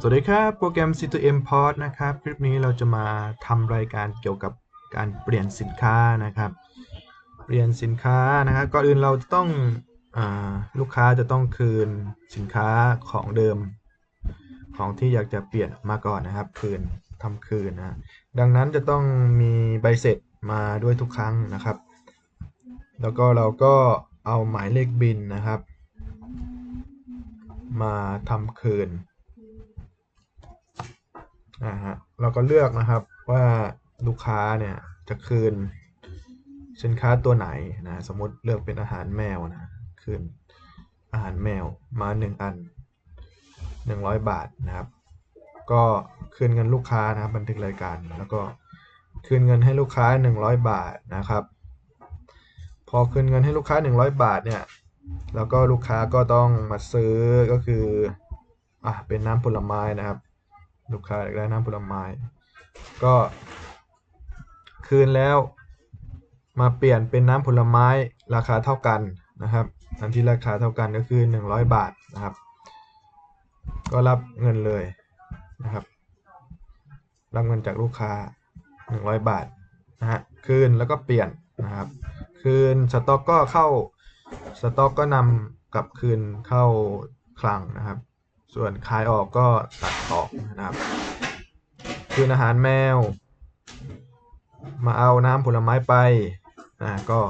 สวัสดีครับโปรแกรม C2M Port นะครับ คลิปนี้เราจะมาทำรายการเกี่ยวกับการเปลี่ยนสินค้านะครับ เปลี่ยนสินค้านะครับก่อนอื่นเราต้องอลูกค้าจะต้องคืนสินค้าของเดิม ของที่อยากจะเปลี่ยนมาก่อนนะครับคืนทำคืนนะดังนั้นจะต้องมีใบเสร็จมาด้วยทุกครั้งนะครับ แล้วก็เราก็เอาหมายเลขบินนะครับ มาทำคืน อ่าฮะเราก็เลือกนะครับว่าลูกค้าเนี่ยจะคืนสินค้าตัวไหนนะสมมติเลือกเป็นอาหารแมวนะคืนอาหารแมวมา1อัน100บาทนะครับ ก็คืนเงินลูกค้านะครับบันทึกรายการแล้วก็คืนเงินให้ลูกค้า100บาทนะครับ พอคืนเงินให้ลูกค้า100บาทเนี่ยแล้วก็ลูกค้าก็ต้องมาซื้อก็คืออะเป็นน้ำผลไม้นะครับ ลูกค้าอยากได้น้ำผลไม้ ก็ คืนแล้ว มาเปลี่ยนเป็นน้ำผลไม้ราคาเท่ากันนะครับอันที่ราคาเท่ากันก็คือ 100 บาทนะครับ ก็รับเงินเลยนะครับ รับเงินจากลูกค้า 100 บาทนะฮะคืนแล้วก็เปลี่ยนนะครับ คืนสต็อกก็เข้าสต็อกก็นำกลับคืนเข้าคลังนะครับ ส่วนขายออกก็ตัดออกนะครับ คืนอาหารแมว มาเอาน้ำผลไม้ไปอ่าก็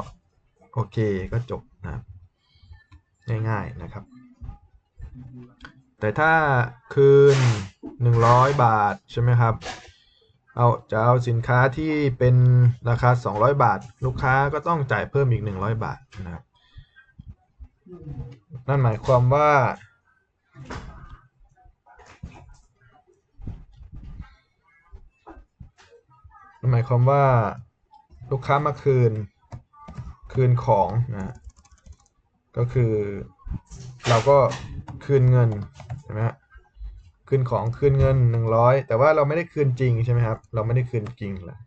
โอเคก็จบนะครับง่าย ๆนะครับ แต่ถ้าคืน 100 บาทใช่ไหมครับ เอาจะเอาสินค้าที่เป็นราคา 200 บาท ลูกค้าก็ต้องจ่ายเพิ่มอีก 100 บาทนะครับ นั่นหมายความว่า หมายความว่าลูกค้ามาคืน คืนของนะก็คือ เราก็คืนเงินใช่ไหมฮะคืนของคืนเงิน 100 แต่ว่าเราไม่ได้คืนจริงใช่ไหมครับ เราไม่ได้คืนจริงแหละ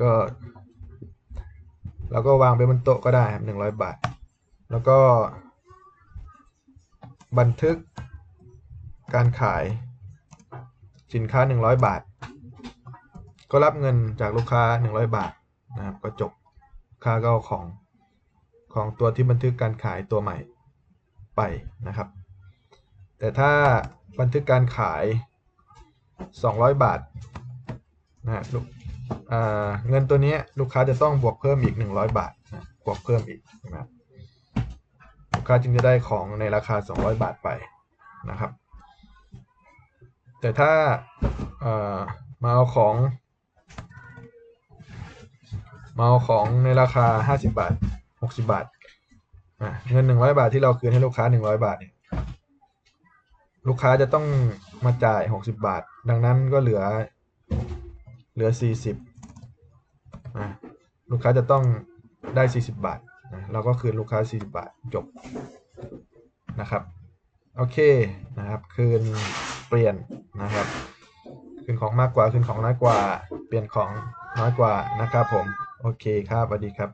ก็เราก็วางไปบนโต๊ะก็ได้ครับ100บาท แล้วก็ บันทึกการขายสินค้า 100 บาท ก็รับเงินจากลูกค้า 100 บาทนะครับก็จบค้าก็เอาของของตัวที่บันทึกการขายตัวใหม่ไปนะครับ แต่ถ้าบันทึกการขาย 200 บาทนะลูกเงินตัวนี้ลูกค้าจะต้องบวกเพิ่มอีก 100 บาทนะบวกเพิ่มอีกนะครับลูกค้าจึงจะได้ของในราคา 200 บาทไปนะครับ แต่ถ้ามาเอาของ มาเอาของในราคา50บาท60บาทอะเงิน100บาทที่เราคืนให้ลูกค้า100บาทเนี่ยลูกค้าจะต้องมาจ่าย60บาท ดังนั้นก็เหลือเหลือ40อะลูกค้าจะต้องได้40บาทนะเราก็คืนลูกค้า40บาทจบนะครับโอเคนะครับคืนเปลี่ยนนะครับคืนของมากกว่าคืนของน้อยกว่า เปลี่ยนของน้อยกว่านะครับผม โอเคครับสวัสดีครับ